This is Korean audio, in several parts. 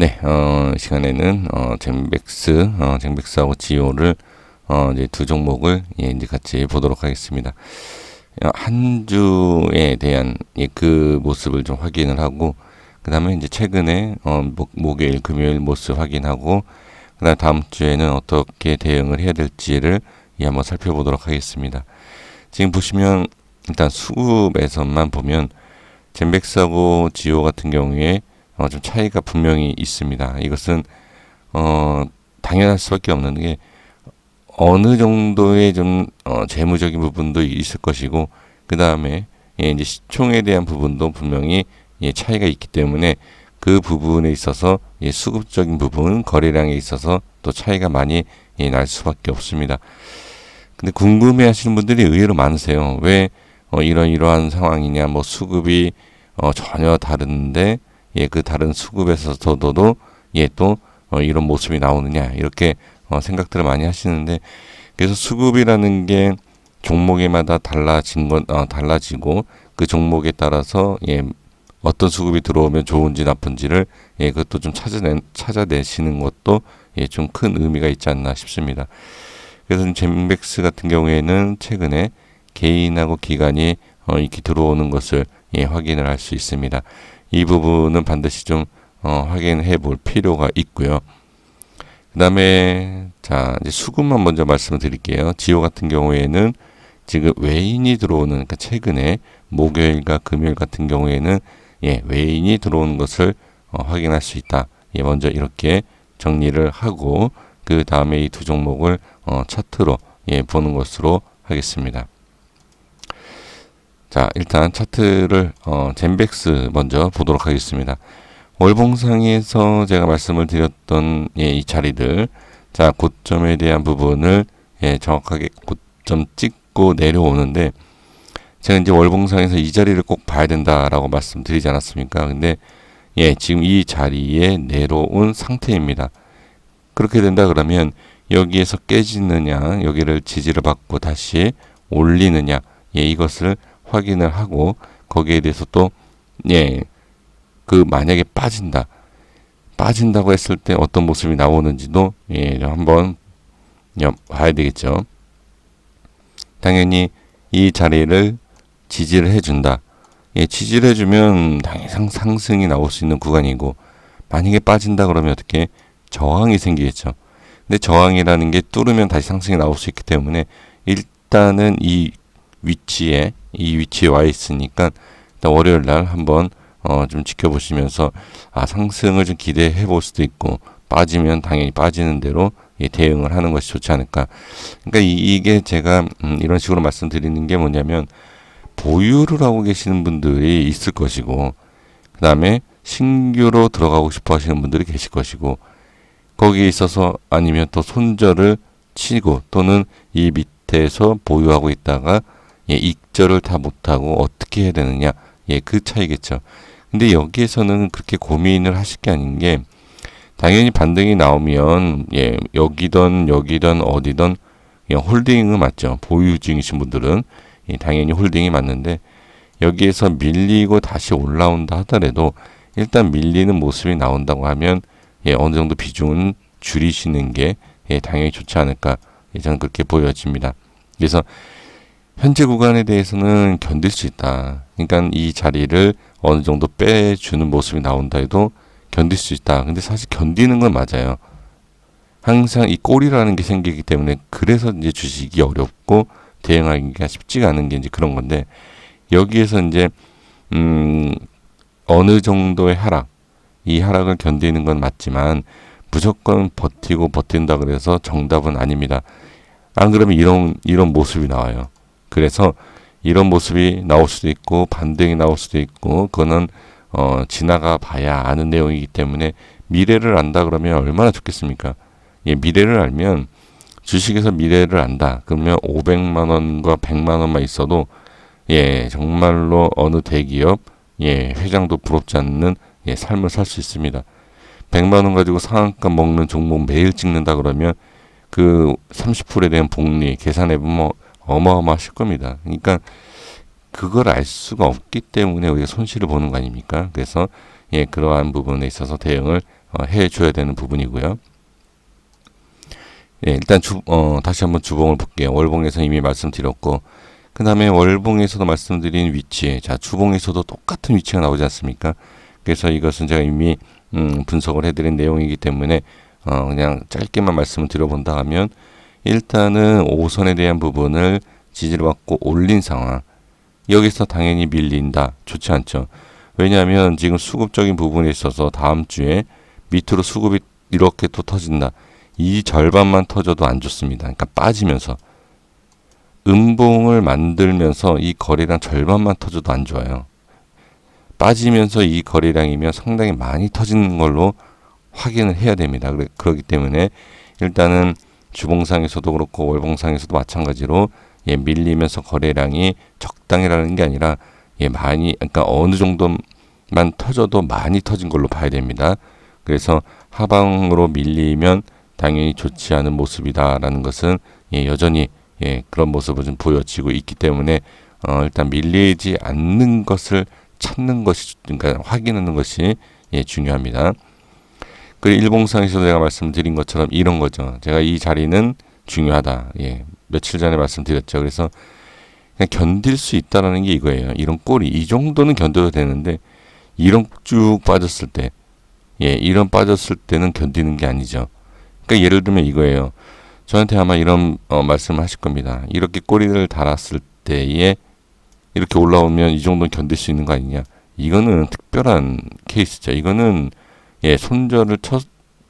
네, 어, 시간에는 어, 젠백스, 어, 젠백스하고 지오를 어, 이제 두 종목을 예, 이제 같이 보도록 하겠습니다. 어, 한 주에 대한 예, 그 모습을 좀 확인을 하고 그 다음에 이제 최근에 어, 목, 목요일, 금요일 모습 확인하고 그 다음 다음 주에는 어떻게 대응을 해야 될지를 예, 한번 살펴보도록 하겠습니다. 지금 보시면 일단 수급에서만 보면 젠백스하고 지오 같은 경우에 어, 좀 차이가 분명히 있습니다. 이것은 어, 당연할 수밖에 없는 게 어느 정도의 좀 어, 재무적인 부분도 있을 것이고 그 다음에 예, 이제 시총에 대한 부분도 분명히 예, 차이가 있기 때문에 그 부분에 있어서 예, 수급적인 부분 거래량에 있어서 또 차이가 많이 예, 날 수밖에 없습니다. 근데 궁금해하시는 분들이 의외로 많으세요. 왜 어, 이런 이러한 상황이냐, 뭐 수급이 어, 전혀 다른데 예, 그 다른 수급에서도 예, 또 어, 이런 모습이 나오느냐 이렇게 어, 생각들을 많이 하시는데 그래서 수급이라는 게 종목에마다 달라진 건 어, 달라지고 그 종목에 따라서 예, 어떤 수급이 들어오면 좋은지 나쁜지를 예, 그것도 좀 찾아내 찾아내시는 것도 예, 좀 큰 의미가 있지 않나 싶습니다. 그래서 젠백스 같은 경우에는 최근에 개인하고 기관이 어, 이렇게 들어오는 것을 예, 확인을 할 수 있습니다. 이 부분은 반드시 좀 어, 확인해 볼 필요가 있고요. 그 다음에 자 이제 수급만 먼저 말씀을 드릴게요. 지오 같은 경우에는 지금 외인이 들어오는 그러니까 최근에 목요일과 금요일 같은 경우에는 예 외인이 들어오는 것을 어, 확인할 수 있다. 예 먼저 이렇게 정리를 하고 그 다음에 이 두 종목을 어, 차트로 예 보는 것으로 하겠습니다. 자, 일단 차트를 어, 젠백스 먼저 보도록 하겠습니다. 월봉상에서 제가 말씀을 드렸던 예, 이 자리들, 자 고점에 대한 부분을 예, 정확하게 고점 찍고 내려오는데 제가 이제 월봉상에서 이 자리를 꼭 봐야 된다라고 말씀드리지 않았습니까? 근데 예, 지금 이 자리에 내려온 상태입니다. 그렇게 된다 그러면 여기에서 깨지느냐, 여기를 지지를 받고 다시 올리느냐, 예, 이것을 확인을 하고 거기에 대해서 또 예, 그 만약에 빠진다. 빠진다고 했을 때 어떤 모습이 나오는지도 예, 한번 봐야 되겠죠. 당연히 이 자리를 지지를 해준다. 예, 지지를 해주면 당연히 상승이 나올 수 있는 구간이고 만약에 빠진다 그러면 어떻게 저항이 생기겠죠. 근데 저항이라는 게 뚫으면 다시 상승이 나올 수 있기 때문에 일단은 이 위치에 이 위치에 와 있으니까 일단 월요일 날 한번 어 좀 지켜보시면서 아 상승을 좀 기대해 볼 수도 있고 빠지면 당연히 빠지는 대로 예, 대응을 하는 것이 좋지 않을까. 그러니까 이, 게 제가 음, 이런 식으로 말씀드리는 게 뭐냐면 보유를 하고 계시는 분들이 있을 것이고 그 다음에 신규로 들어가고 싶어 하시는 분들이 계실 것이고 거기에 있어서 아니면 또 손절을 치고 또는 이 밑에서 보유하고 있다가 예, 익절을 다 못하고 어떻게 해야 되느냐. 예, 그 차이겠죠. 근데 여기에서는 그렇게 고민을 하실 게 아닌 게 당연히 반등이 나오면 예, 여기든 여기든 어디든 예, 홀딩은 맞죠. 보유 중이신 분들은 예, 당연히 홀딩이 맞는데 여기에서 밀리고 다시 올라온다 하더라도 일단 밀리는 모습이 나온다고 하면 예, 어느 정도 비중은 줄이시는 게 예, 당연히 좋지 않을까 예, 저는 그렇게 보여집니다. 그래서 현재 구간에 대해서는 견딜 수 있다. 그러니까 이 자리를 어느 정도 빼주는 모습이 나온다 해도 견딜 수 있다. 근데 사실 견디는 건 맞아요. 항상 이 꼬리라는 게 생기기 때문에 그래서 이제 주식이 어렵고 대응하기가 쉽지가 않은 게 이제 그런 건데 여기에서 이제 음 어느 정도의 하락 이 하락을 견디는 건 맞지만 무조건 버티고 버틴다 그래서 정답은 아닙니다. 안 그러면 이런 이런 모습이 나와요. 그래서 이런 모습이 나올 수도 있고 반등이 나올 수도 있고 그거는 어 지나가 봐야 아는 내용이기 때문에 미래를 안다 그러면 얼마나 좋겠습니까? 예, 미래를 알면 주식에서 미래를 안다. 그러면 500만 원과 100만 원만 있어도 예, 정말로 어느 대기업 예, 회장도 부럽지 않는 예, 삶을 살 수 있습니다. 100만 원 가지고 상한가 먹는 종목 매일 찍는다 그러면 그 30%에 대한 복리 계산해 보면 어마어마하실 겁니다. 그러니까 그걸 알 수가 없기 때문에 우리가 손실을 보는 거 아닙니까? 그래서 예 그러한 부분에 있어서 대응을 어, 해줘야 되는 부분이고요. 예, 일단 주, 어, 다시 한번 주봉을 볼게요. 월봉에서 이미 말씀드렸고, 그 다음에 월봉에서도 말씀드린 위치, 자, 주봉에서도 똑같은 위치가 나오지 않습니까? 그래서 이것은 제가 이미, 음, 분석을 해드린 내용이기 때문에, 어, 그냥 짧게만 말씀을 드려본다 하면, 일단은 오선에 대한 부분을 지지를 받고 올린 상황. 여기서 당연히 밀린다. 좋지 않죠. 왜냐하면 지금 수급적인 부분에 있어서 다음 주에 밑으로 수급이 이렇게 또 터진다. 이 절반만 터져도 안 좋습니다. 그러니까 빠지면서 음봉을 만들면서 이 거래량 절반만 터져도 안 좋아요. 빠지면서 이 거래량이면 상당히 많이 터지는 걸로 확인을 해야 됩니다. 그렇기 때문에 일단은 주봉상에서도 그렇고 월봉상에서도 마찬가지로 예, 밀리면서 거래량이 적당이라는 게 아니라 예, 많이 그러니까 어느 정도만 터져도 많이 터진 걸로 봐야 됩니다. 그래서 하방으로 밀리면 당연히 좋지 않은 모습이다라는 것은 예, 여전히 예, 그런 모습을 좀 보여지고 있기 때문에 어, 일단 밀리지 않는 것을 찾는 것이 그러니까 확인하는 것이 예, 중요합니다. 그리고 일봉상에서도 내가 말씀드린 것처럼 이런 거죠. 제가 이 자리는 중요하다. 예, 며칠 전에 말씀드렸죠. 그래서 그냥 견딜 수 있다라는 게 이거예요. 이런 꼴이 이 정도는 견뎌도 되는데 이런 쭉 빠졌을 때, 예, 이런 빠졌을 때는 견디는 게 아니죠. 그러니까 예를 들면 이거예요. 저한테 아마 이런 어, 말씀을 하실 겁니다. 이렇게 꼬리를 달았을 때에 이렇게 올라오면 이 정도는 견딜 수 있는 거 아니냐? 이거는 특별한 케이스죠. 이거는 예, 손절을 쳐,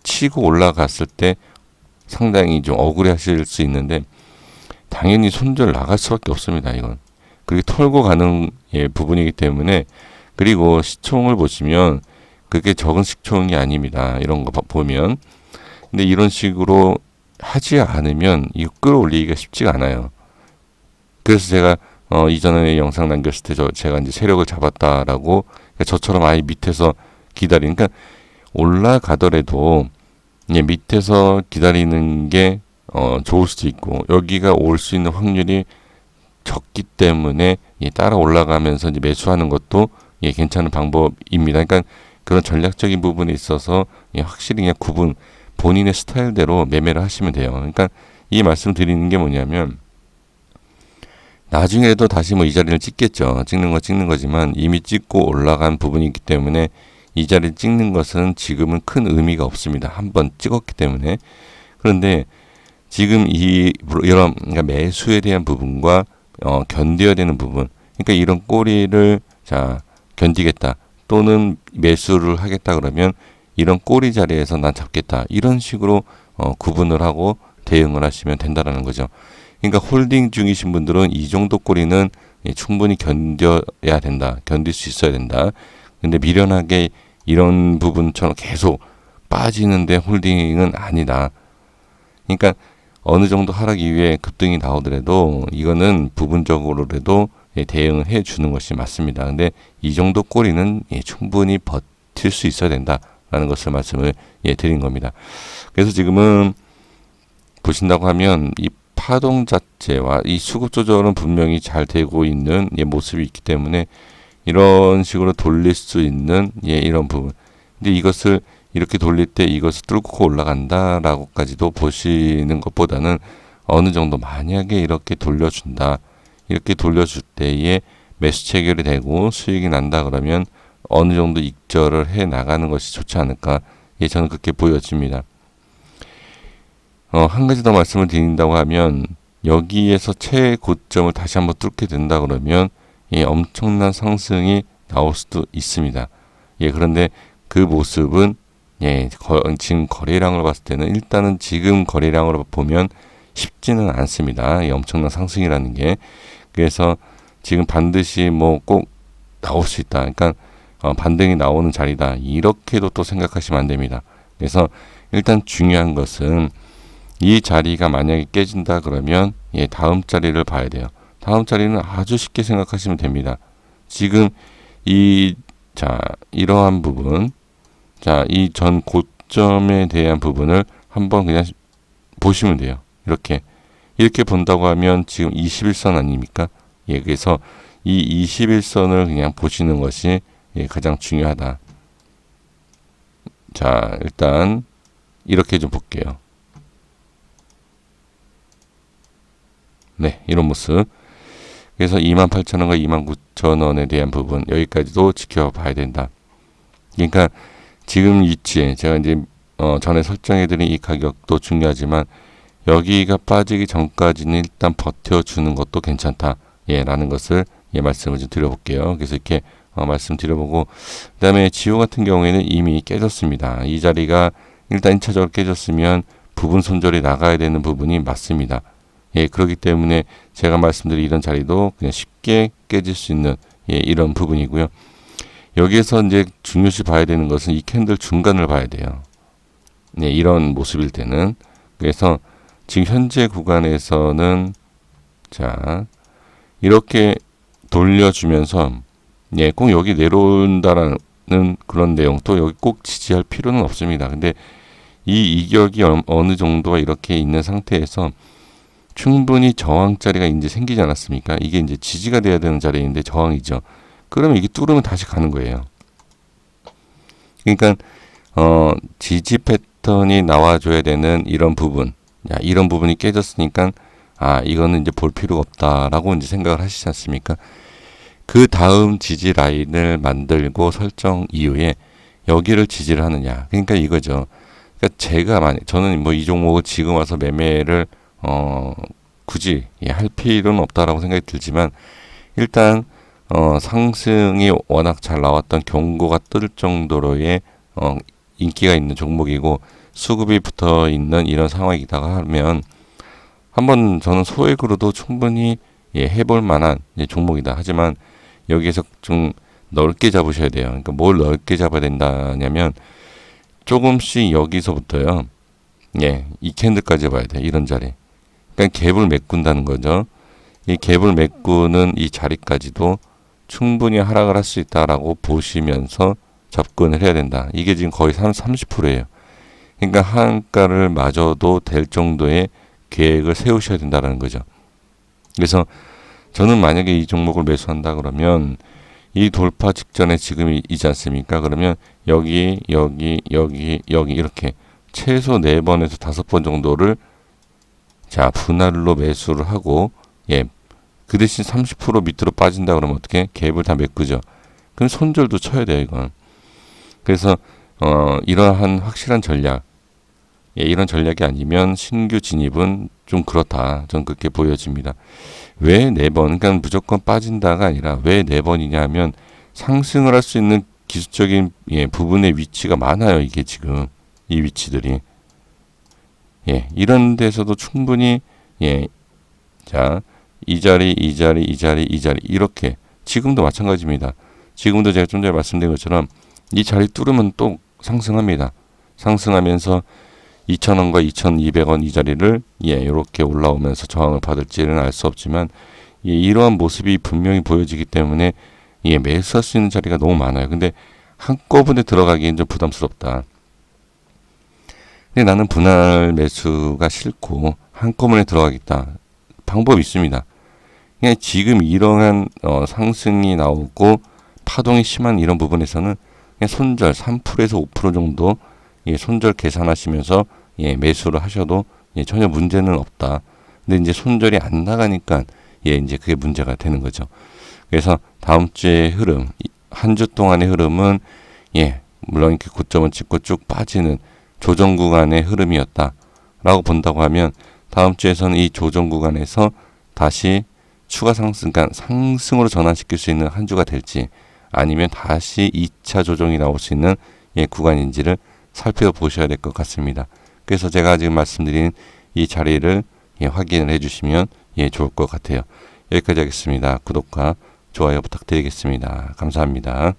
치고 올라갔을 때 상당히 좀 억울해 하실 수 있는데 당연히 손절 나갈 수밖에 없습니다. 이건. 그리고 털고 가는 예, 부분이기 때문에 그리고 시총을 보시면 그게 적은 시총이 아닙니다. 이런 거 봐- 보면. 근데 이런 식으로 하지 않으면 이거 끌어올리기가 쉽지가 않아요. 그래서 제가 어, 이전에 영상 남겼을 때 저, 제가 이제 세력을 잡았다라고 그러니까 저처럼 아예 밑에서 기다리니까 그러니까 올라가더라도 예, 밑에서 기다리는 게 어, 좋을 수도 있고 여기가 올 수 있는 확률이 적기 때문에 예, 따라 올라가면서 이제 매수하는 것도 예, 괜찮은 방법입니다. 그러니까 그런 전략적인 부분에 있어서 예, 확실히 그냥 구분 본인의 스타일대로 매매를 하시면 돼요. 그러니까 이 말씀 드리는 게 뭐냐면 나중에도 다시 뭐 이 자리를 찍겠죠. 찍는 거 찍는 거지만 이미 찍고 올라간 부분이기 때문에 이 자리를 찍는 것은 지금은 큰 의미가 없습니다. 한번 찍었기 때문에. 그런데 지금 이 이런 그러니까 매수에 대한 부분과 어, 견뎌야 되는 부분. 그러니까 이런 꼬리를 자 견디겠다 또는 매수를 하겠다 그러면 이런 꼬리 자리에서 난 잡겠다 이런 식으로 어, 구분을 하고 대응을 하시면 된다라는 거죠. 그러니까 홀딩 중이신 분들은 이 정도 꼬리는 예, 충분히 견뎌야 된다, 견딜 수 있어야 된다. 근데 미련하게 이런 부분처럼 계속 빠지는데 홀딩은 아니다. 그러니까 어느 정도 하락 이후에 급등이 나오더라도 이거는 부분적으로라도 예, 대응을 해 주는 것이 맞습니다. 근데 이 정도 꼬리는 예, 충분히 버틸 수 있어야 된다라는 것을 말씀을 예, 드린 겁니다. 그래서 지금은 보신다고 하면 이 파동 자체와 이 수급 조절은 분명히 잘 되고 있는 예, 모습이 있기 때문에 이런 식으로 돌릴 수 있는 예, 이런 부분. 근데 이것을 이렇게 돌릴 때 이것을 뚫고 올라간다라고까지도 보시는 것보다는 어느 정도 만약에 이렇게 돌려준다. 이렇게 돌려줄 때에 매수 체결이 되고 수익이 난다 그러면 어느 정도 익절을 해 나가는 것이 좋지 않을까. 예, 저는 그렇게 보여집니다. 어, 한 가지 더 말씀을 드린다고 하면 여기에서 최고점을 다시 한번 뚫게 된다 그러면 예, 엄청난 상승이 나올 수도 있습니다. 예, 그런데 그 모습은 예, 거, 지금 거래량을 봤을 때는 일단은 지금 거래량으로 보면 쉽지는 않습니다. 이 엄청난 상승이라는 게. 그래서 지금 반드시 뭐 꼭 나올 수 있다. 그러니까 어, 반등이 나오는 자리다. 이렇게도 또 생각하시면 안 됩니다. 그래서 일단 중요한 것은 이 자리가 만약에 깨진다 그러면 예, 다음 자리를 봐야 돼요. 다음 자리는 아주 쉽게 생각하시면 됩니다. 지금 이 자, 이러한 부분 자, 이 전 고점에 대한 부분을 한번 그냥 보시면 돼요. 이렇게. 이렇게 본다고 하면 지금 21선 아닙니까? 예, 그래서 이 21선을 그냥 보시는 것이 예, 가장 중요하다. 자, 일단 이렇게 좀 볼게요. 네, 이런 모습. 그래서 28,000원과 29,000원에 대한 부분 여기까지도 지켜봐야 된다. 그러니까 지금 위치에 제가 이제 어 전에 설정해드린 이 가격도 중요하지만 여기가 빠지기 전까지는 일단 버텨주는 것도 괜찮다. 예, 라는 것을 예, 말씀을 좀 드려볼게요. 그래서 이렇게 어, 말씀드려보고 그 다음에 지호 같은 경우에는 이미 깨졌습니다. 이 자리가 일단 1차적으로 깨졌으면 부분 손절이 나가야 되는 부분이 맞습니다. 예, 그렇기 때문에 제가 말씀드린 이런 자리도 그냥 쉽게 깨질 수 있는 예, 이런 부분이고요. 여기에서 이제 중요시 봐야 되는 것은 이 캔들 중간을 봐야 돼요. 네, 이런 모습일 때는 그래서 지금 현재 구간에서는 자 이렇게 돌려주면서 예, 꼭 여기 내려온다라는 그런 내용 또 여기 꼭 지지할 필요는 없습니다. 근데 이 이격이 어- 어느 정도가 이렇게 있는 상태에서 충분히 저항 자리가 이제 생기지 않았습니까? 이게 이제 지지가 돼야 되는 자리인데 저항이죠. 그러면 이게 뚫으면 다시 가는 거예요. 그러니까 어 지지 패턴이 나와줘야 되는 이런 부분, 야 이런 부분이 깨졌으니까 아 이거는 이제 볼 필요가 없다라고 이제 생각을 하시지 않습니까? 그 다음 지지 라인을 만들고 설정 이후에 여기를 지지를 하느냐. 그러니까 이거죠. 그러니까 제가 만약 저는 뭐 이 종목을 지금 와서 매매를 어 굳이 예, 할 필요는 없다라고 생각이 들지만 일단 어 상승이 워낙 잘 나왔던 경고가 뜰 정도로의 어 인기가 있는 종목이고 수급이 붙어 있는 이런 상황이다가 하면 한번 저는 소액으로도 충분히 예, 해볼 만한 예, 종목이다. 하지만 여기에서 좀 넓게 잡으셔야 돼요. 그러니까 뭘 넓게 잡아야 된다냐면 조금씩 여기서부터요. 예, 이 캔들까지 봐야 돼. 이런 자리. 그러니까 갭을 메꾼다는 거죠. 이 갭을 메꾸는 이 자리까지도 충분히 하락을 할 수 있다라고 보시면서 접근을 해야 된다. 이게 지금 거의 30%예요. 그러니까 한가를 맞아도 될 정도의 계획을 세우셔야 된다는 거죠. 그래서 저는 만약에 이 종목을 매수한다 그러면 이 돌파 직전에 지금이 있지 않습니까? 그러면 여기, 여기, 여기, 여기 이렇게 최소 네 번에서 다섯 번 정도를 자 분할로 매수를 하고 예. 그 대신 30% 밑으로 빠진다 그러면 어떻게 갭을 다 메꾸죠. 그럼 손절도 쳐야 돼요, 이건. 그래서 어 이러한 확실한 전략 예, 이런 전략이 아니면 신규 진입은 좀 그렇다. 전 그렇게 보여집니다. 왜 네 번? 그러니까 무조건 빠진다가 아니라 왜 네 번이냐 하면 상승을 할 수 있는 기술적인 예, 부분의 위치가 많아요. 이게 지금 이 위치들이 예, 이런 데서도 충분히 예, 자, 이 자리, 이 자리, 이 자리, 이 자리 이렇게 지금도 마찬가지입니다. 지금도 제가 좀 전에 말씀드린 것처럼 이 자리 뚫으면 또 상승합니다. 상승하면서 2,000원과 2,200원 이 자리를 예, 이렇게 올라오면서 저항을 받을지는 알 수 없지만 예, 이러한 모습이 분명히 보여지기 때문에 예, 매수할 수 있는 자리가 너무 많아요. 근데 한꺼번에 들어가기엔 좀 부담스럽다. 근데 나는 분할 매수가 싫고 한꺼번에 들어가겠다. 방법이 있습니다. 그냥 지금 이러한 어, 상승이 나오고 파동이 심한 이런 부분에서는 그냥 손절 3%에서 5% 정도 예, 손절 계산하시면서 예, 매수를 하셔도 예, 전혀 문제는 없다. 근데 이제 손절이 안 나가니까 예, 이제 그게 문제가 되는 거죠. 그래서 다음 주의 흐름, 한 주 동안의 흐름은 예, 물론 이렇게 고점을 찍고 쭉 빠지는 조정 구간의 흐름이었다 라고 본다고 하면 다음 주에서는 이 조정 구간에서 다시 추가 상승, 그러니까 상승으로 전환시킬 수 있는 한 주가 될지 아니면 다시 2차 조정이 나올 수 있는 예, 구간인지를 살펴보셔야 될 것 같습니다. 그래서 제가 지금 말씀드린 이 자리를 예, 확인을 해주시면 예, 좋을 것 같아요. 여기까지 하겠습니다. 구독과 좋아요 부탁드리겠습니다. 감사합니다.